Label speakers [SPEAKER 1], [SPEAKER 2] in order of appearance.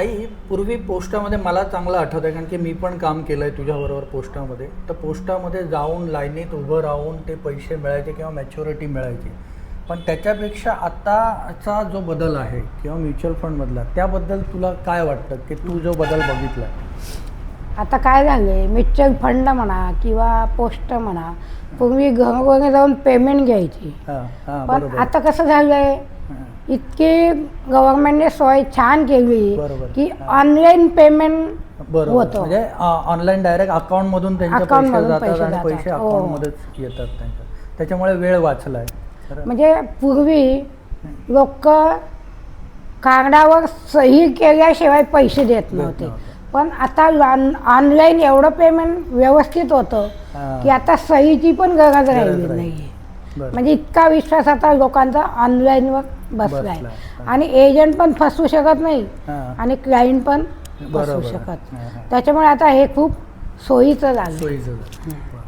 [SPEAKER 1] आई पूर्वी पोस्टामध्ये मला चांगलं आठवत आहे कारण की मी पण काम केलं आहे तुझ्याबरोबर पोस्टामध्ये. तर पोस्टामध्ये जाऊन लाईनीत उभं राहून ते पैसे मिळायचे किंवा मॅच्युरिटी मिळायची. पण त्याच्यापेक्षा आताचा जो बदल आहे किंवा म्युच्युअल फंडमधला त्याबद्दल तुला काय वाटतं की तू जो बदल बघितला
[SPEAKER 2] आता काय झालंय म्युच्युअल फंड म्हणा किंवा पोस्ट म्हणा पूर्वी घरोघरी जाऊन पेमेंट घ्यायची पण आता कसं झालंय
[SPEAKER 1] हां.
[SPEAKER 2] इतकी गव्हर्नमेंटने सोय छान केली. की. ऑनलाईन पेमेंट
[SPEAKER 1] बरोबर
[SPEAKER 2] होतं.
[SPEAKER 1] म्हणजे ऑनलाईन डायरेक्ट अकाउंटमधून त्यांचे पैसे
[SPEAKER 2] हो.
[SPEAKER 1] अकाउंटमध्येच येतात त्यांच्या त्याच्यामुळे वेळ वाचलाय.
[SPEAKER 2] म्हणजे पूर्वी लोक कार्डावर सही केल्याशिवाय पैसे देत नव्हते. पण आता ऑनलाईन एवढं पेमेंट व्यवस्थित होतं. की आता सहीची पण गरज राहिली. नाही. म्हणजे इतका विश्वास आता लोकांचा ऑनलाईनवर बसलाय
[SPEAKER 1] बसलाय.
[SPEAKER 2] आणि एजंट पण फसवू शकत नाही. आणि क्लायंट पण फसवू. शकत. त्याच्यामुळे आता हे खूप सोयीचं झालं.